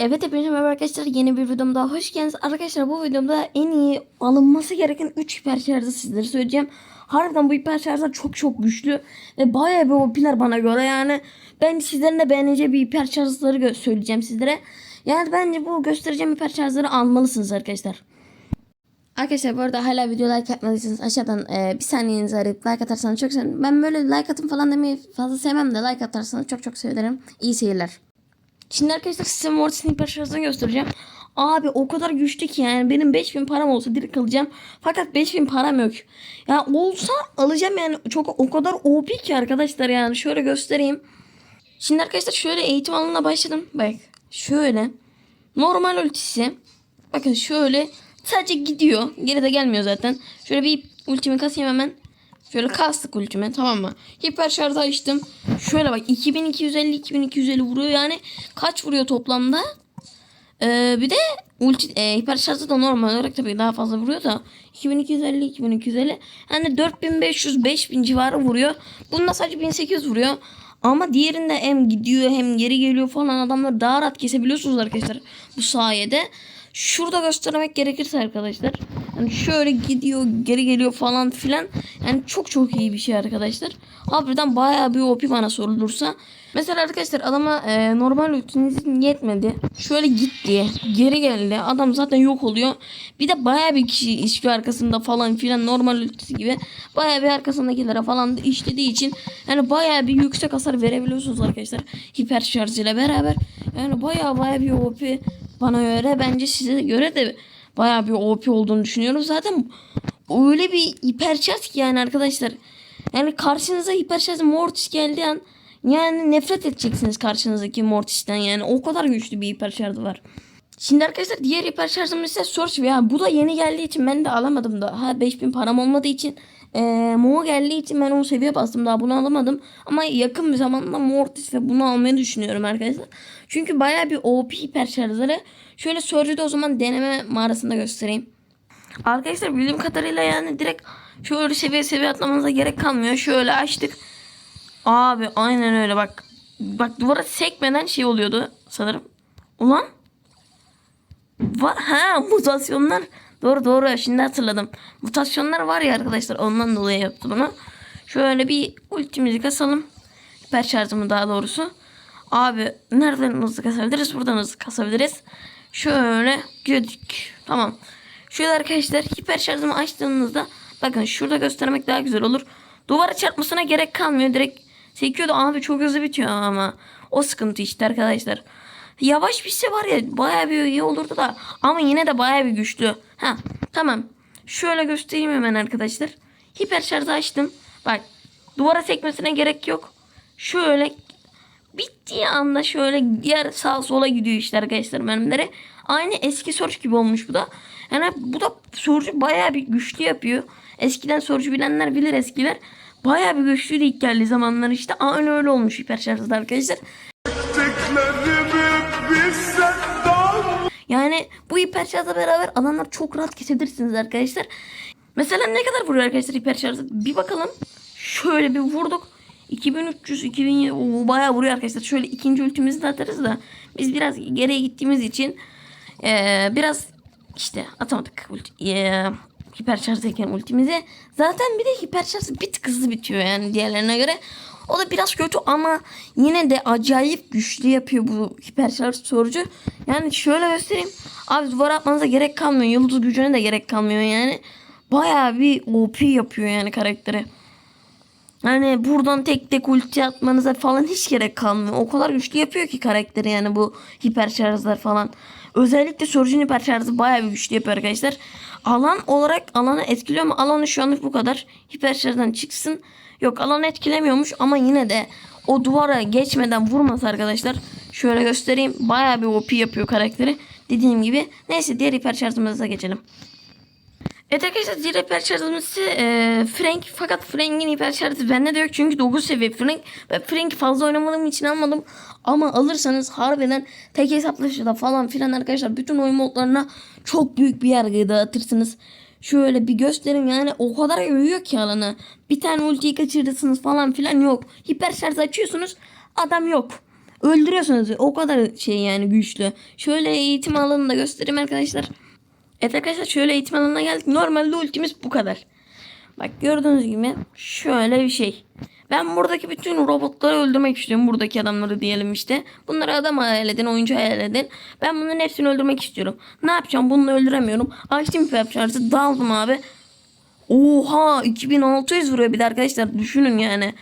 Evet hepinize merhaba arkadaşlar yeni bir videom daha hoş geldiniz. Arkadaşlar bu videomda en iyi alınması gereken 3 hiper şarjı sizlere söyleyeceğim. Harbiden bu hiper şarjlar çok çok güçlü ve bayağı bir OP'ler bana göre yani. Ben sizlerin de beğeneceği bir hiper şarjları söyleyeceğim sizlere. Yani bence bu göstereceğim hiper şarjları almalısınız arkadaşlar. Arkadaşlar bu arada hala video like yapmadıysanız aşağıdan e, bir saniyenizi arayıp like atarsanız çok sevinirim. Ben böyle like atın falan demeyi fazla sevmem de like atarsanız çok çok sevinirim. İyi seyirler. Şimdi arkadaşlar size Mortis'in hiper şarjını göstereceğim. Abi o kadar güçlü ki yani benim 5000 param olsa direkt alacağım. Fakat 5000 param yok. Ya olsa alacağım yani çok o kadar OP ki arkadaşlar yani şöyle göstereyim. Şimdi arkadaşlar şöyle eğitim alanına başladım. Bak şöyle normal ultisi. Bakın şöyle sadece gidiyor. Geri de gelmiyor zaten. Şöyle bir ultimi kasayım hemen. Şöyle kastık ultime tamam mı? Hiper şarjı açtım. Şöyle bak 2250 2250 vuruyor yani kaç vuruyor toplamda? Ee, bir de ulti e, hiper şarjı da normal olarak tabii daha fazla vuruyor da 2250 2250 yani 4500 5000 civarı vuruyor. Bunda sadece 1800 vuruyor. Ama diğerinde hem gidiyor hem geri geliyor falan adamları daha rahat kesebiliyorsunuz arkadaşlar bu sayede. Şurada göstermek gerekirse arkadaşlar. Yani şöyle gidiyor geri geliyor falan filan. Yani çok çok iyi bir şey arkadaşlar. Harbiden bayağı bir OP bana sorulursa. Mesela arkadaşlar adama e, normal ultinizin yetmedi. Şöyle gitti. Geri geldi. Adam zaten yok oluyor. Bir de bayağı bir kişi işliyor arkasında falan filan normal ultisi gibi. Bayağı bir arkasındakilere falan da işlediği için yani bayağı bir yüksek hasar verebiliyorsunuz arkadaşlar. Hiper şarj ile beraber. Yani bayağı bayağı bir OP bana göre bence size göre de bayağı bir OP olduğunu düşünüyorum. Zaten öyle bir hiper şarj ki yani arkadaşlar. Yani karşınıza hiper şarj Mortis geldiği an yani nefret edeceksiniz karşınızdaki Mortis'ten yani o kadar güçlü bir hiper şarjı var. Şimdi arkadaşlar diğer hiper şarjım ise Surge yani bu da yeni geldiği için ben de alamadım da. Ha 5000 param olmadığı için e, Mo geldiği için ben onu seviye bastım daha bunu alamadım. Ama yakın bir zamanda Mortis ve bunu almayı düşünüyorum arkadaşlar. Çünkü baya bir OP hiper şarjları. Şöyle Surge'ü de o zaman deneme mağarasında göstereyim. Arkadaşlar bildiğim kadarıyla yani direkt şöyle seviye seviye atlamanıza gerek kalmıyor. Şöyle açtık. Abi aynen öyle bak. Bak duvara sekmeden şey oluyordu sanırım. Ulan. Va ha mutasyonlar. Doğru doğru şimdi hatırladım. Mutasyonlar var ya arkadaşlar ondan dolayı yaptı bunu. Şöyle bir ultimizi kasalım. Hiper şarjımı daha doğrusu. Abi nereden hızlı kasabiliriz? Buradan hızlı kasabiliriz. Şöyle gördük. Tamam. Şöyle arkadaşlar hiper şarjımı açtığınızda bakın şurada göstermek daha güzel olur. Duvara çarpmasına gerek kalmıyor. Direkt sekiyordu abi çok hızlı bitiyor ama. O sıkıntı işte arkadaşlar. Yavaş bir şey var ya bayağı bir iyi olurdu da ama yine de bayağı bir güçlü. Ha tamam. Şöyle göstereyim hemen arkadaşlar. Hiper şarjı açtım. Bak duvara sekmesine gerek yok. Şöyle bittiği anda şöyle diğer sağ sola gidiyor işte arkadaşlar mermileri. Aynı eski Surge gibi olmuş bu da. Yani bu da Surge'ü bayağı bir güçlü yapıyor. Eskiden Surge'ü bilenler bilir eskiler. Bayağı bir güçlüydü ilk geldiği zamanlar işte. Aynı öyle olmuş hiper şarjda arkadaşlar. Daha Yani bu hiper şarjla beraber adamlar çok rahat kesebilirsiniz arkadaşlar. Mesela ne kadar vuruyor arkadaşlar hiper şarjı? Bir bakalım. Şöyle bir vurduk. 2300 2000 o bayağı vuruyor arkadaşlar. Şöyle ikinci ultimizi de atarız da biz biraz geriye gittiğimiz için eee, biraz işte atamadık ulti, eee, hiper şarjdayken ultimizi. Zaten bir de hiper şarj bir tık hızlı bitiyor yani diğerlerine göre. O da biraz kötü ama yine de acayip güçlü yapıyor bu hiper şarj sorucu. Yani şöyle göstereyim. Abi duvara atmanıza gerek kalmıyor. Yıldız gücüne de gerek kalmıyor yani. Bayağı bir OP yapıyor yani karakteri. Hani buradan tek tek ulti atmanıza falan hiç gerek kalmıyor. O kadar güçlü yapıyor ki karakteri yani bu hiper şarjlar falan. Özellikle Surge'un hiper şarjı bayağı bir güçlü yapıyor arkadaşlar. Alan olarak alanı etkiliyor mu? Alanı şu anlık bu kadar. Hiper çıksın. Yok alanı etkilemiyormuş ama yine de o duvara geçmeden vurmasa arkadaşlar. Şöyle göstereyim. Bayağı bir OP yapıyor karakteri. Dediğim gibi. Neyse diğer hiper geçelim. Evet arkadaşlar diğer hiper şarjımız ise e, Frank. Fakat Frank'in hiper şarjı bende de yok. Çünkü 9 seviye Frank. Ve Frank'i fazla oynamadığım için almadım. Ama alırsanız harbiden tek hesaplaşıda falan filan arkadaşlar bütün oyun modlarına çok büyük bir yargı dağıtırsınız. Şöyle bir göstereyim yani o kadar övüyor ki alanı. Bir tane ultiyi kaçırırsınız falan filan yok. Hiper şarj açıyorsunuz adam yok. öldürüyorsunuz. O kadar şey yani güçlü. Şöyle eğitim alanını da göstereyim arkadaşlar. Evet arkadaşlar şöyle eğitim alanına geldik. Normalde ultimiz bu kadar. Bak gördüğünüz gibi şöyle bir şey. Ben buradaki bütün robotları öldürmek istiyorum. Buradaki adamları diyelim işte. Bunları adam hayal edin, oyuncu hayal edin. Ben bunların hepsini öldürmek istiyorum. Ne yapacağım? Bunu öldüremiyorum. Açtım hiper şarjı, daldım abi. Oha 2600 vuruyor bir de arkadaşlar düşünün yani.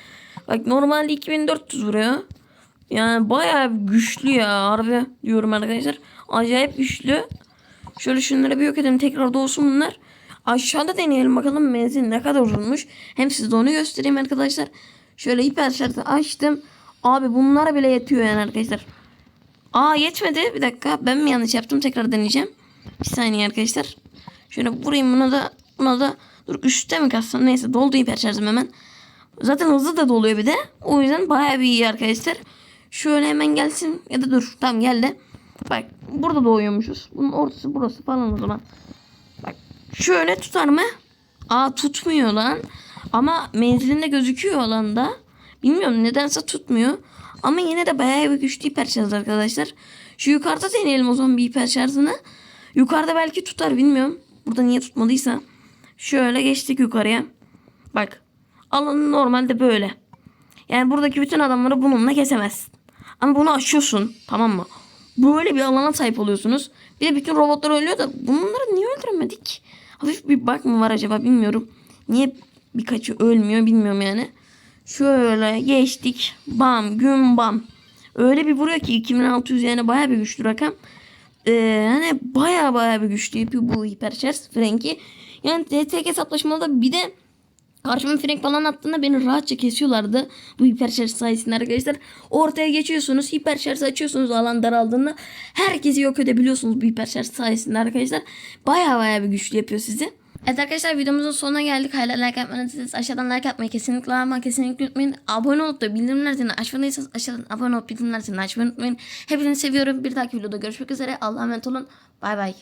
Bak normalde 2400 vuruyor. Yani bayağı güçlü ya harbi diyorum arkadaşlar. Acayip güçlü. Şöyle şunları bir yok edelim tekrar doğsun bunlar. Aşağıda deneyelim bakalım menzil ne kadar uzunmuş. Hem size onu göstereyim arkadaşlar. Şöyle hiper şartı açtım. Abi bunlara bile yetiyor yani arkadaşlar. Aa yetmedi. Bir dakika ben mi yanlış yaptım tekrar deneyeceğim. Bir saniye arkadaşlar. Şöyle vurayım buna da buna da. Dur üstte mi kassam neyse doldu hiper şarjım hemen. Zaten hızlı da doluyor bir de. O yüzden bayağı bir iyi arkadaşlar. Şöyle hemen gelsin. Ya da dur tamam geldi. Bak burada doğuyormuşuz. Bunun ortası burası falan o zaman. Bak şöyle tutar mı? Aa tutmuyor lan. Ama menzilinde gözüküyor alanda. Bilmiyorum nedense tutmuyor. Ama yine de bayağı bir güçlü hiper şarj arkadaşlar. Şu yukarıda deneyelim o zaman bir hiper şarjını. Yukarıda belki tutar bilmiyorum. Burada niye tutmadıysa. Şöyle geçtik yukarıya. Bak alanı normalde böyle. Yani buradaki bütün adamları bununla kesemezsin. Ama bunu aşıyorsun tamam mı? Böyle bir alana sahip oluyorsunuz. Bir de bütün robotlar ölüyor da bunları niye öldüremedik? Hafif bir bak mı var acaba bilmiyorum. Niye birkaçı ölmüyor bilmiyorum yani. Şöyle geçtik. Bam güm bam. Öyle bir vuruyor ki 2600 yani baya bir güçlü rakam. Ee, hani baya baya bir güçlü yapıyor bu hiperşarj Frank'i. Yani TTK hesaplaşmada bir de Karşıma Frank falan attığında beni rahatça kesiyorlardı. Bu hiperşarj sayesinde arkadaşlar. Ortaya geçiyorsunuz. Hiperşarj açıyorsunuz alan daraldığında. Herkesi yok edebiliyorsunuz bu hiperşarj sayesinde arkadaşlar. Baya baya bir güçlü yapıyor sizi. Evet arkadaşlar videomuzun sonuna geldik. Hala like yapmadıysanız aşağıdan like yapmayı kesinlikle ama kesinlikle unutmayın. Abone olup da bildirimler açmadıysanız aşağıdan abone olup bildirimler zilini açmayı unutmayın. Hepinizi seviyorum. Bir dahaki videoda görüşmek üzere. Allah'a emanet olun. Bay bay.